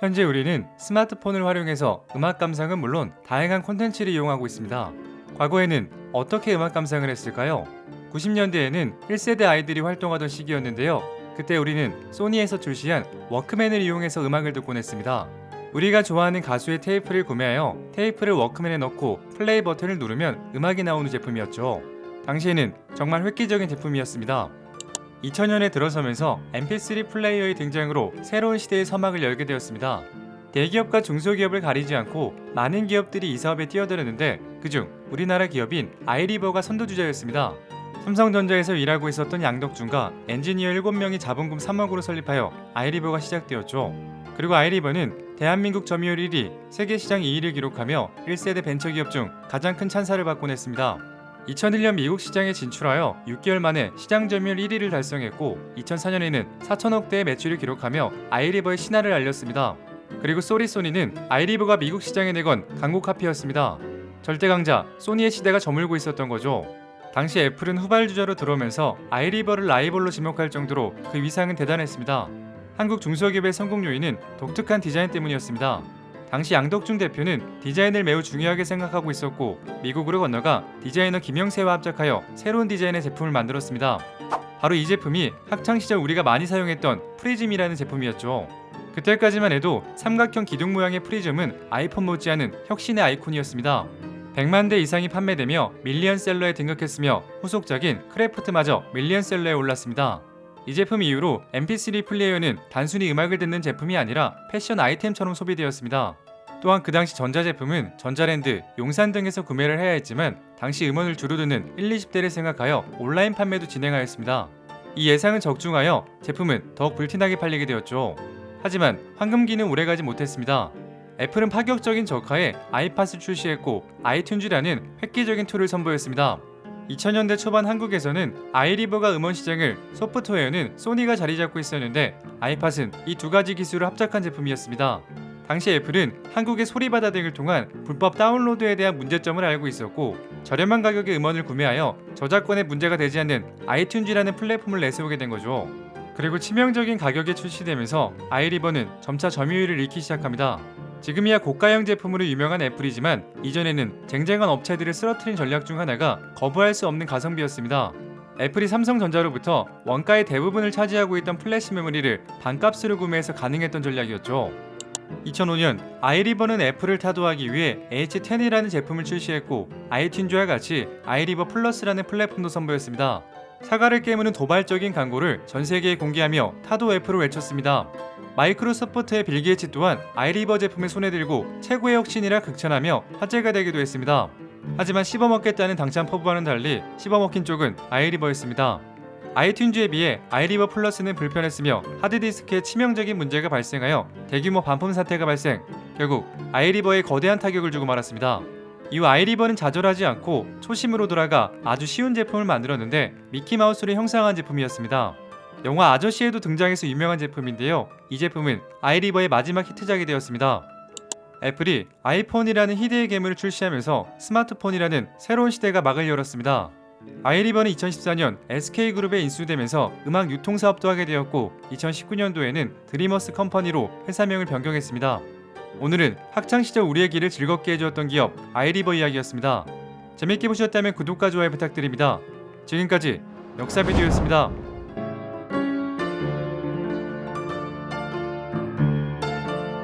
현재 우리는 스마트폰을 활용해서 음악 감상은 물론 다양한 콘텐츠를 이용하고 있습니다. 과거에는 어떻게 음악 감상을 했을까요? 90년대에는 1세대 아이들이 활동하던 시기였는데요. 그때 우리는 소니에서 출시한 워크맨을 이용해서 음악을 듣곤 했습니다. 우리가 좋아하는 가수의 테이프를 구매하여 테이프를 워크맨에 넣고 플레이 버튼을 누르면 음악이 나오는 제품이었죠. 당시에는 정말 획기적인 제품이었습니다. 2000년에 들어서면서 MP3 플레이어의 등장으로 새로운 시대의 서막을 열게 되었습니다. 대기업과 중소기업을 가리지 않고 많은 기업들이 이 사업에 뛰어들었는데 그중 우리나라 기업인 아이리버가 선두주자였습니다. 삼성전자에서 일하고 있었던 양덕준과 엔지니어 7명이 자본금 3억으로 설립하여 아이리버가 시작되었죠. 그리고 아이리버는 대한민국 점유율 1위, 세계 시장 2위를 기록하며 1세대 벤처기업 중 가장 큰 찬사를 받곤 했습니다. 2001년 미국 시장에 진출하여 6개월 만에 시장 점유율 1위를 달성했고 2004년에는 4천억 대의 매출을 기록하며 아이리버의 신화를 알렸습니다. 그리고 소리소니는 아이리버가 미국 시장에 내건 강국 카피였습니다. 절대 강자 소니의 시대가 저물고 있었던 거죠. 당시 애플은 후발주자로 들어오면서 아이리버를 라이벌로 지목할 정도로 그 위상은 대단했습니다. 한국 중소기업의 성공 요인은 독특한 디자인 때문이었습니다. 당시 양덕중 대표는 디자인을 매우 중요하게 생각하고 있었고 미국으로 건너가 디자이너 김영세와 합작하여 새로운 디자인의 제품을 만들었습니다. 바로 이 제품이 학창 시절 우리가 많이 사용했던 프리즘이라는 제품이었죠. 그때까지만 해도 삼각형 기둥 모양의 프리즘은 아이폰 못지않은 혁신의 아이콘이었습니다. 100만 대 이상이 판매되며 밀리언셀러에 등극했으며 후속작인 크래프트마저 밀리언셀러에 올랐습니다. 이 제품 이후로 MP3 플레이어는 단순히 음악을 듣는 제품이 아니라 패션 아이템처럼 소비되었습니다. 또한 그 당시 전자제품은 전자랜드, 용산 등에서 구매를 해야 했지만 당시 음원을 주로 듣는 1, 20대를 생각하여 온라인 판매도 진행하였습니다. 이 예상은 적중하여 제품은 더욱 불티나게 팔리게 되었죠. 하지만 황금기는 오래가지 못했습니다. 애플은 파격적인 저가에 아이팟을 출시했고 아이튠즈라는 획기적인 툴을 선보였습니다. 2000년대 초반 한국에서는 아이리버가 음원 시장을 소프트웨어는 소니가 자리 잡고 있었는데 아이팟은 이 두 가지 기술을 합작한 제품이었습니다. 당시 애플은 한국의 소리바다 등을 통한 불법 다운로드에 대한 문제점을 알고 있었고 저렴한 가격의 음원을 구매하여 저작권에 문제가 되지 않는 아이튠즈라는 플랫폼을 내세우게 된 거죠. 그리고 치명적인 가격에 출시되면서 아이리버는 점차 점유율을 잃기 시작합니다. 지금이야 고가형 제품으로 유명한 애플이지만 이전에는 쟁쟁한 업체들을 쓰러트린 전략 중 하나가 거부할 수 없는 가성비였습니다. 애플이 삼성전자로부터 원가의 대부분을 차지하고 있던 플래시 메모리를 반값으로 구매해서 가능했던 전략이었죠. 2005년 아이리버는 애플을 타도하기 위해 H10이라는 제품을 출시했고 아이튠즈와 같이 아이리버 플러스라는 플랫폼도 선보였습니다. 사과를 깨무는 도발적인 광고를 전 세계에 공개하며 타도 애플을 외쳤습니다. 마이크로소프트의 빌 게이츠 또한 아이리버 제품을 손에 들고 최고의 혁신이라 극찬하며 화제가 되기도 했습니다. 하지만 씹어먹겠다는 당찬 포부와는 달리 씹어먹힌 쪽은 아이리버였습니다. 아이튠즈에 비해 아이리버 플러스는 불편했으며 하드디스크에 치명적인 문제가 발생하여 대규모 반품 사태가 발생. 결국 아이리버에 거대한 타격을 주고 말았습니다. 이후 아이리버는 좌절하지 않고 초심으로 돌아가 아주 쉬운 제품을 만들었는데 미키마우스를 형상한 제품이었습니다. 영화 아저씨에도 등장해서 유명한 제품인데요. 이 제품은 아이리버의 마지막 히트작이 되었습니다. 애플이 아이폰이라는 희대의 괴물을 출시하면서 스마트폰이라는 새로운 시대가 막을 열었습니다. 아이리버는 2014년 SK그룹에 인수되면서 음악 유통 사업도 하게 되었고 2019년도에는 드리머스 컴퍼니로 회사명을 변경했습니다. 오늘은 학창 시절 우리의 길을 즐겁게 해주었던 기업 아이리버 이야기였습니다. 재밌게 보셨다면 구독과 좋아요 부탁드립니다. 지금까지 역사 비디오였습니다.